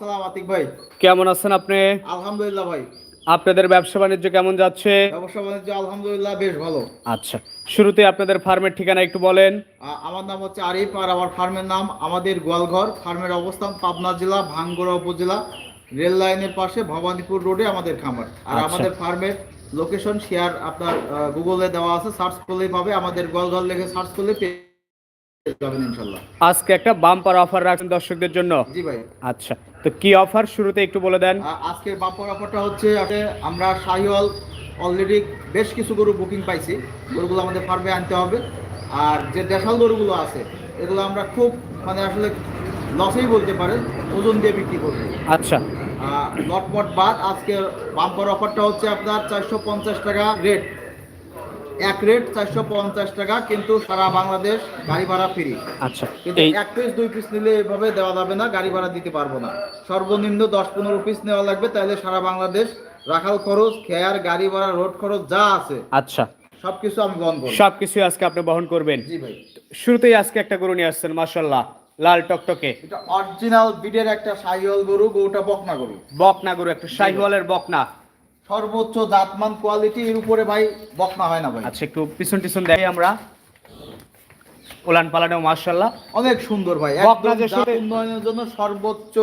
আসসালাম আতিক ভাই। কেমন আছেন আপনি? আলহামদুলিল্লাহ ভাই। আপনাদের ব্যবসা বাণিজ্য কেমন যাচ্ছে? ব্যবসা বাণিজ্য আলহামদুলিল্লাহ বেশ ভালো। আচ্ছা শুরুতে আপনাদের ফার্মের ঠিকানা একটু বলেন। আমার নাম হচ্ছে আরিফ আর আমার ফার্মের নাম আমাদের গোয়ালঘর। ফার্মের অবস্থান পাবনা জেলা ভাঙ্গুড়া উপজেলা রেল লাইনের পাশে ভবানীপুর রোডে আমাদের খামার। আর আচ্ছা। আমাদের ফার্মের লোকেশন শেয়ার আপনার গুগলে দেওয়া আছে। সার্চ করলেই পাবে। আমাদের গোয়ালঘর লিখে সার্চ করলে আজকে একটা বাম্পার অফার রাখছেন দর্শকদের জন্য? জি ভাই। আচ্ছা তো কি অফার শুরুতে একটু বলে দেন? আজকের বাম্পার অফারটা হচ্ছে আমরা শাহিওয়াল অলরেডি বেশ কিছু গরু বুকিং পাইছি। গরুগুলো আমাদের ফার্মে আনতে হবে। আর যে দেশাল গরুগুলো আছে এগুলো আমরা খুব মানে আসলে লসেই বলতে পারেন ওজন দিয়ে বিক্রি করব। আচ্ছা। লটমট বাদ আজকে বাম্পার অফারটা হচ্ছে আপনার চারশো পঞ্চাশ টাকা রেট এক রেট চারশো পঞ্চাশ টাকা কিন্তু সারা বাংলাদেশ গাড়ি ভাড়া ফ্রি আচ্ছা কিন্তু এক পিস দুই পিস নিলে এভাবে দেওয়া যাবে না গাড়ি ভাড়া দিতে পারব না। সর্বনিম্ন দশ পনেরো পিস নেওয়া লাগবে তাহলে সারা বাংলাদেশ রাখাল খরচ খেয়ার গাড়ি ভাড়া রোড খরচ যা আছে আচ্ছা। সবকিছু আমি বহন করব। সবকিছু আজকে আপনি বহন করবেন। জি ভাই। শুরুতেই আজকে একটা গরু নিয়ে আসছেন মাশাল্লাহ লাল টকটকে। এটা অরিজিনাল বিডের একটা সাইওয়াল গরু গরুটা বকনা গরু। বকনা গরু একটা শাহিওয়ালের বকনা। সর্বোচ্চ জাতমান কোয়ালিটি এর উপরে ভাই বকনা হয় না ভাই। আচ্ছা একটু পিছন টিছন দেখি আমরা। উলান পালানেও মাশাল্লাহ অনেক সুন্দর ভাই উন্নয়নের জন্য সর্বোচ্চ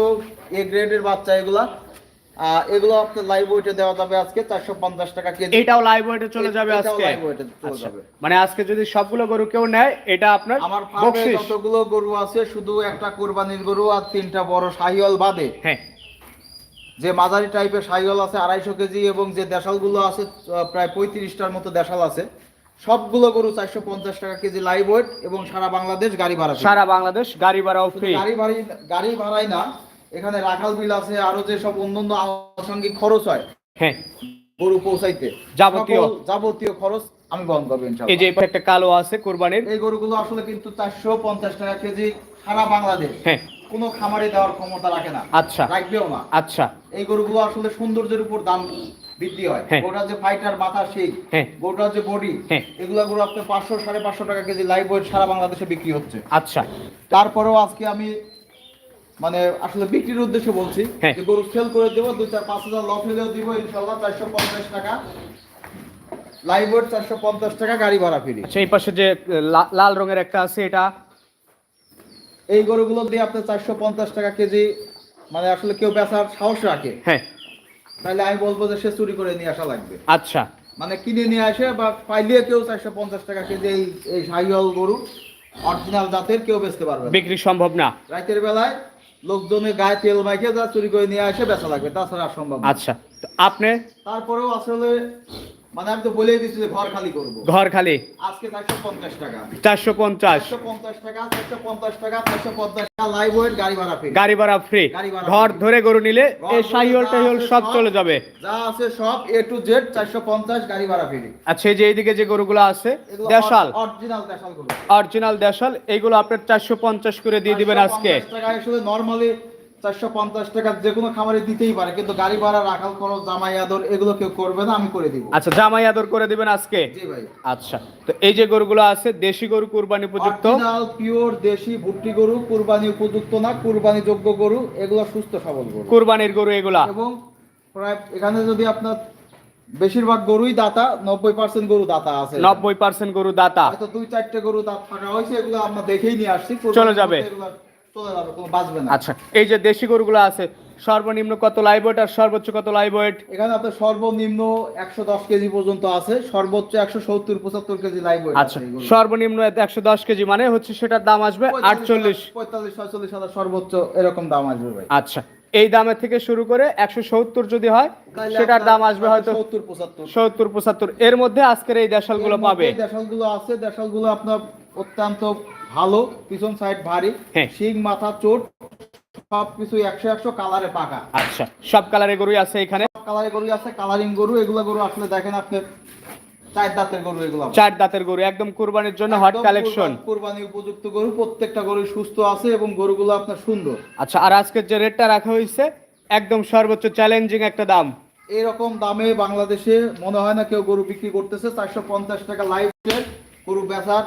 এ গ্রেডের বাচ্চা এগুলা। এগুলো আপনার লাইভ ওয়েটে দেওয়া যাবে আজকে চারশো পঞ্চাশ টাকা কেজি। এটাও লাইভ ওয়েটে চলে যাবে আজকে। weight এ চলে আচ্ছা, যাবে। মানে আজকে যদি সবগুলো গরু কেউ নেয় এটা আপনার আমার ফার্মে যতগুলো গরু আছে শুধু একটা কোরবানির গরু আর তিনটা বড় শাহিওয়াল বাদে। হ্যাঁ। যে মাঝারি টাইপের শাহিওয়াল আছে আড়াইশো কেজি এবং যে দেশালগুলো আছে প্রায় পঁয়ত্রিশটার মতো দেশাল আছে সবগুলো গরু চারশো পঞ্চাশ টাকা কেজি লাইভ ওয়েট এবং সারা বাংলাদেশ গাড়ি ভাড়া সারা বাংলাদেশ গাড়ি ভাড়াও ফ্রি গাড়ি ভাড়াই গাড়ি ভাড়াই না এখানে রাখাল বিল আছে আরও যে সব অন্যান্য আনুষঙ্গিক খরচ হয় হ্যাঁ। গরু পৌঁছাইতে। যাবতীয়। যাবতীয় খরচ আমি বহন করব এই যে একটা কালো আছে কোরবানির। এই গরুগুলো আসলে কিন্তু চারশো পঞ্চাশ টাকা কেজি সারা বাংলাদেশ। হ্যাঁ। কোনো খামারে দেওয়ার ক্ষমতা রাখে না। আচ্ছা। রাখবেও না। আচ্ছা। এই গরুগুলো আসলে সৌন্দর্যের উপর দাম বৃদ্ধি হয়। হ্যাঁ। গোটার যে ফাইটার মাথা শিখ। গোটার যে বডি হ্যাঁ। এগুলো গরু আপনার পাঁচশো সাড়ে পাঁচশো টাকা কেজি লাইভ ওয়েট সারা বাংলাদেশে বিক্রি হচ্ছে। আচ্ছা। তারপরেও আজকে আমি মানে আসলে বিক্রির উদ্দেশ্যে বলছি হ্যাঁ। যে গরু সেল করে দেবো দুই চার পাঁচ হাজার লফ হলেও দিব ইনশাল্লাহ চারশো পঞ্চাশ টাকা। লাইভ ওয়েট চারশো পঞ্চাশ টাকা গাড়ি ভাড়া ফিরি। সেই পাশে যে লাল রঙের একটা আছে এটা এই গরুগুলো দিয়ে আপনি চারশো পঞ্চাশ টাকা কেজি মানে আসলে কেউ বেচার সাহস রাখে। হ্যাঁ। তাহলে আমি বলব যে সে চুরি করে নিয়ে আসা লাগবে। আচ্ছা। মানে কিনে নিয়ে আসে বা পাইলে কেউ চারশো পঞ্চাশ টাকা কেজি এই এই সাইওয়াল গরু অরিজিনাল জাতের কেউ বেচতে পারবে বিক্রি সম্ভব না। রাতের বেলায় লোকজনের গায়ে তেল মাইকে যা চুরি করে নিয়ে আসে বেচা লাগবে তাছাড়া সম্ভব আচ্ছা। আপনি? তারপরেও আসলে মানে আমি তো বলেই যে ঘর খালি করব। ঘর খালি? আজকে চারশো পঞ্চাশ টাকা। চারশো পঞ্চাশ। চারশো পঞ্চাশ টাকা চারশো পঞ্চাশ টাকা চারশো পঞ্চাশ টাকা লাইভ ওয়েট গাড়ি ভাড়া ফ্রি গাড়ি ভাড়া ফ্রি ঘর ধরে গরু নিলে এই সাইহল টাইহল সব চলে যাবে। যা আছে সব এ টু জেড চারশো পঞ্চাশ গাড়ি ভাড়া ফ্রি আচ্ছা এই যে এইদিকে যে গরুগুলো আছে দেশাল। অরিজিনাল দেশাল গরু। অরিজিনাল দেশাল এইগুলো আপনার চারশো পঞ্চাশ করে দিয়ে দিবেন আজকে। 450 টাকা আসলে নরমালি চারশো পঞ্চাশ টাকা যে কোনো খামারে দিতেই পারে কিন্তু গাড়ি ভাড়া রাখাল খরচ জামাই আদর এগুলো কেউ করবে না আমি করে দিব। আচ্ছা জামাই আদর করে দিবেন আজকে? জি ভাই। আচ্ছা তো এই যে গরুগুলো আছে দেশি গরু কুরবানি উপযুক্ত? পিওর দেশি ভুট্টি গরু কুরবানি উপযুক্ত না কুরবানি যোগ্য গরু এগুলো সুস্থ সবল গরু। কুরবানির গরু এগুলা? এবং প্রায় এখানে যদি আপনার বেশিরভাগ গরুই দাতা নব্বই পার্সেন্ট গরু দাতা আছে নব্বই পার্সেন্ট গরু দাতা। হয়তো দুই চারটে গরু দাঁত ফাঁকা হয়েছে এগুলো আমরা দেখেই নিয়ে আসছি। চলে যাবে। আচ্ছা এই যে দেশি গরুগুলো আছে সর্বনিম্ন কত লাইভ ওয়েট আর সর্বোচ্চ কত লাইভ ওয়েট এখানে আপনার সর্বনিম্ন একশো দশ কেজি পর্যন্ত আছে সর্বোচ্চ একশো সত্তর পঁচাত্তর কেজি লাইভ আচ্ছা সর্বনিম্ন একশো দশ কেজি মানে হচ্ছে সেটার দাম আসবে আটচল্লিশ। পঁয়তাল্লিশ ছয়চল্লিশ হাজার সর্বোচ্চ এরকম দাম আসবে ভাই। আচ্ছা এই দামের থেকে শুরু করে একশো সত্তর যদি হয় সেটার দাম আসবে হয়তো সত্তর পঁচাত্তর। সত্তর পঁচাত্তর। এর মধ্যে আজকের এই দেশালগুলো পাবে? দেশালগুলো আছে দেশালগুলো আপনার অত্যন্ত ভালো পিছন সাইড ভারী হ্যাঁ। শিং মাথা চোট সব কিছু একশো একশো কালারে পাকা। আচ্ছা সব কালারের গরুই আছে এখানে? কালারে গরু আছে কালারিং গরু এগুলো গরু আসলে দেখেন আপনি চার দাঁতের গরু এগুলো চার দাঁতের গরু একদম কুরবানির জন্য হট কালেকশন কুরবানি উপযুক্ত গরু প্রত্যেকটা গরু সুস্থ আছে এবং গরুগুলো আপনার সুন্দর। আচ্ছা আর আজকের যে রেটটা রাখা হয়েছে একদম সর্বোচ্চ চ্যালেঞ্জিং একটা দাম। এরকম দামে বাংলাদেশে মনে হয় না কেউ গরু বিক্রি করতেছে চারশো পঞ্চাশ টাকা লাইভ গরু বেচার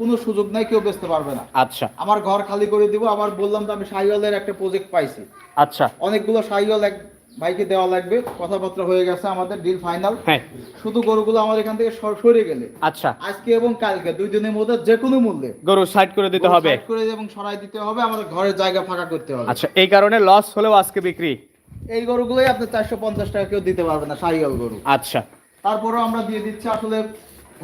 কোনো সুযোগ নাই কেউ বেচতে পারবে না। আচ্ছা। আমার ঘর খালি করে দিব আবার বললাম তো আমি সাইওয়ালের একটা প্রজেক্ট পাইছি। আচ্ছা। অনেকগুলো সাইওয়াল এক ভাইকে দেওয়া লাগবে কথাবার্তা হয়ে গেছে আমাদের ডিল ফাইনাল হ্যাঁ। শুধু গরুগুলো আমার এখান থেকে সর- গেলে। আচ্ছা। আজকে এবং কালকে দুই দিনের মধ্যে যে কোনো মূল্যে। গরু সাইড করে দিতে হবে। side করে এবং সরাই দিতে হবে আমাদের ঘরের জায়গা ফাঁকা করতে হবে। আচ্ছা এই কারণে লস হলেও আজকে বিক্রি। এই গরুগুলোই আপনি চারশো পঞ্চাশ টাকা কেউ দিতে পারবে না সাইওয়াল গরু। আচ্ছা। তারপরেও আমরা দিয়ে দিচ্ছি আসলে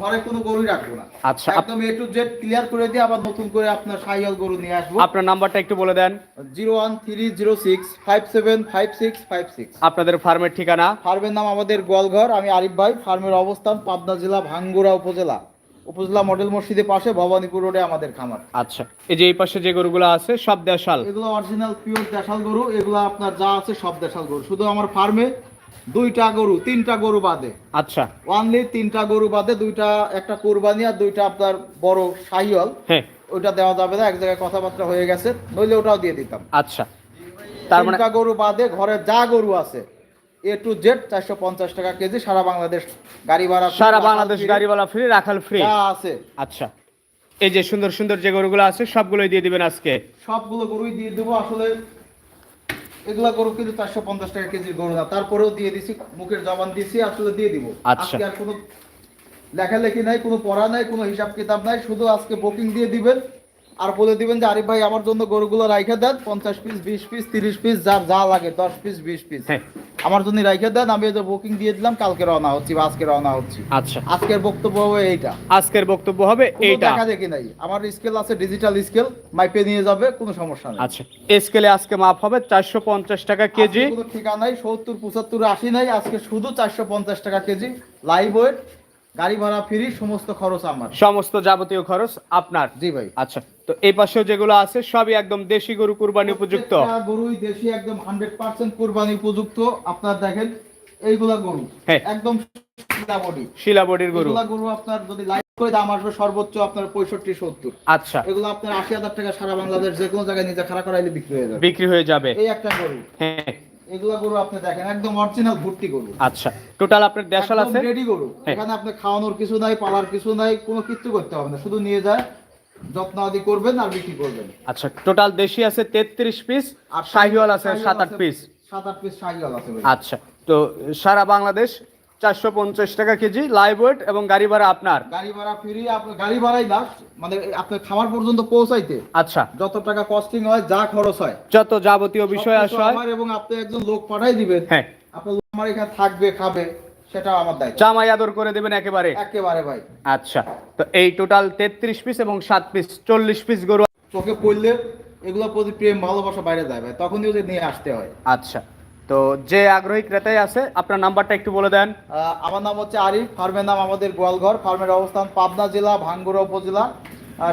ঘরে কোনো গরুই রাখব না। আচ্ছা, একদম এ টু জেড ক্লিয়ার করে দিয়ে আবার নতুন করে আপনার সাইয়াল গরু নিয়ে আসব। আপনার নাম্বারটা একটু বলে দেন। Zero one three zero six five seven five six five six. আপনাদের ফার্মের ঠিকানা? ফার্মের নাম আমাদের গোয়ালঘর আমি আরিফ ভাই ফার্মের অবস্থান পাবনা জেলা ভাঙ্গুড়া উপজেলা। উপজেলা মডেল মসজিদের পাশে ভবানীপুর রোডে আমাদের খামার। আচ্ছা এই যে এই পাশে যে গরুগুলো আছে সব দেশাল? এগুলো অরিজিনাল পিওর দেশাল গরু এগুলো আপনার যা আছে সব দেশাল গরু। শুধু আমার ফার্মে দুইটা গরু তিনটা গরু বাদে। আচ্ছা। ওয়ানলি তিনটা গরু বাদে দুইটা একটা কোরবানি আর দুইটা আপনার বড় সাহিওয়াল হ্যাঁ। ওইটা দেওয়া যাবে না এক জায়গায় কথাবার্তা হয়ে গেছে নইলে ওটাও দিয়ে দিতাম। আচ্ছা। তার মানে গরু বাদে ঘরে যা গরু আছে এ টু জেড চারশো পঞ্চাশ টাকা কেজি সারা বাংলাদেশ গাড়ি ভাড়া সারা বাংলাদেশ গাড়ি ভাড়া ফ্রি রাখাল ফ্রি আছে। আচ্ছা। এই যে সুন্দর সুন্দর যে গরুগুলো আছে সবগুলোই দিয়ে দিবেন আজকে? সবগুলো গরুই দিয়ে দেবো। আসলে এগুলা গরু কিন্তু চারশো পঞ্চাশ টাকা কেজির গরু না। তারপরেও দিয়ে দিছি মুখের জবান দিছি আসলে দিয়ে দিব। আচ্ছা। আজকে আর কোনো লেখালেখি নাই কোনো পড়া নাই কোনো হিসাব কিতাব নাই শুধু আজকে বুকিং দিয়ে দিবেন। আর বলে দিবেন যে আরিফ ভাই আমার জন্য গরুগুলো রাইখে দেন। পঞ্চাশ পিস বিশ পিস তিরিশ পিস যার যা লাগে দশ পিস বিশ পিস হ্যাঁ। আমার জন্য রাইখে দেন। আমি যে বুকিং দিয়ে দিলাম কালকে রওনা হচ্ছি বা আজকে রওনা হচ্ছি। আচ্ছা। আজকের বক্তব্য হবে এইটা। আজকের বক্তব্য হবে এইটা। দেখা দেখি নাই। আমার স্কেল আছে ডিজিটাল স্কেল মাইপে নিয়ে যাবে কোনো সমস্যা নেই। আচ্ছা। স্কেলে আজকে মাপ হবে চারশো পঞ্চাশ টাকা কেজি। কোনো ঠিকানা নাই সত্তর পঁচাত্তর আশি নাই। আজকে শুধু চারশো পঞ্চাশ টাকা কেজি। লাইভ ওয়েট গাড়ি ভাড়া ফ্রি সমস্ত খরচ আমার। সমস্ত যাবতীয় খরচ আপনার। জি ভাই। আচ্ছা তো এই পাশেও যেগুলো আছে সবই একদম দেশি গরু কুরবানি উপযুক্ত? গরুই দেশি একদম হান্ড্রেড পার্সেন্ট কোরবানি উপযুক্ত। আপনার দেখেন এইগুলা গরু। হ্যাঁ। একদম শিলা বডি। শিলাবডির গরু। এগুলা গরু আপনার যদি লাইভ করে দাম আসবে সর্বোচ্চ আপনার পঁয়ষট্টি সত্তর। আচ্ছা। এগুলো আপনার আশি হাজার টাকা সারা বাংলাদেশ যে কোনো জায়গায় নিজে খাড়া করাইলে বিক্রি হয়ে যাবে। বিক্রি হয়ে যাবে। এই একটা গরু। হ্যাঁ। এগুলা গরু আপনি দেখেন একদম অরিজিনাল ভর্তি গরু। আচ্ছা টোটাল আপনার দেশাল আছে? রেডি গরু। হ্যাঁ। এখানে আপনি খাওয়ানোর কিছু নাই পালার কিছু নাই কোনো কিছু করতে হবে না। শুধু নিয়ে যায় যত্ন আদি করবেন আর বিক্রি করবেন। আচ্ছা টোটাল দেশি আছে তেত্রিশ পিস আর শাহিওয়াল আছে শাহিওয়াল সাত আট আছে- পিস সাত আট পিস শাহিওয়াল আছে আচ্ছা তো সারা বাংলাদেশ চারশো পঞ্চাশ টাকা কেজি লাইভ ওয়েট এবং গাড়ি ভাড়া আপনার? গাড়ি ভাড়া ফ্রি আপনার গাড়ি ভাড়াই লাস্ট মানে আপনার খামার পর্যন্ত পৌঁছাইতে। আচ্ছা। যত টাকা কস্টিং হয় যা খরচ হয়। যত যাবতীয় বিষয় আসে আমার এবং আপনি একজন লোক পাঠাই দিবেন। হ্যাঁ। আপনার আমার এখানে থাকবে খাবে সেটা আমার দায়িত্ব। জামাই আদর করে দেবেন একেবারে? একেবারে ভাই। আচ্ছা। তো এই টোটাল তেত্রিশ পিস এবং সাত পিস চল্লিশ পিস গরু চোখে পড়লে এগুলো প্রতি প্রেম ভালোবাসা বাইরে যায় ভাই। তখনই ওদের নিয়ে আসতে হয়। আচ্ছা। তো যে আগ্রহী ক্রেতাই আছে আপনার নাম্বারটা একটু বলে দেন। আমার নাম হচ্ছে আরিফ ফার্মের নাম আমাদের গোয়ালঘর। ফার্মের অবস্থান পাবনা জেলা ভাঙ্গুড়া উপজেলা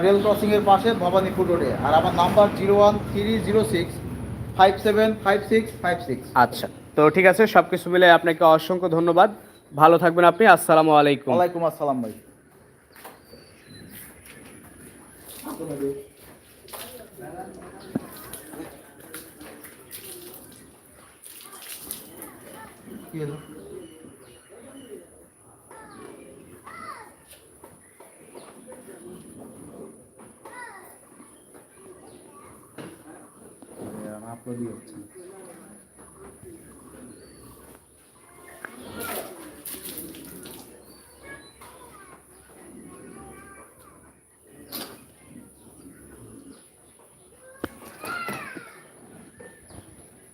রেল ক্রসিং এর পাশে ভবানীপুর রোডে। আর আমার number zero one three zero six five seven five six five six. আচ্ছা তো ঠিক আছে সব কিছু মিলে আপনাকে অসংখ্য ধন্যবাদ। ভালো থাকবেন আপনি আসসালামু আলাইকুম। ওয়ালাইকুম আসসালাম ভাই। কি হলো? আপলোডই হচ্ছে না।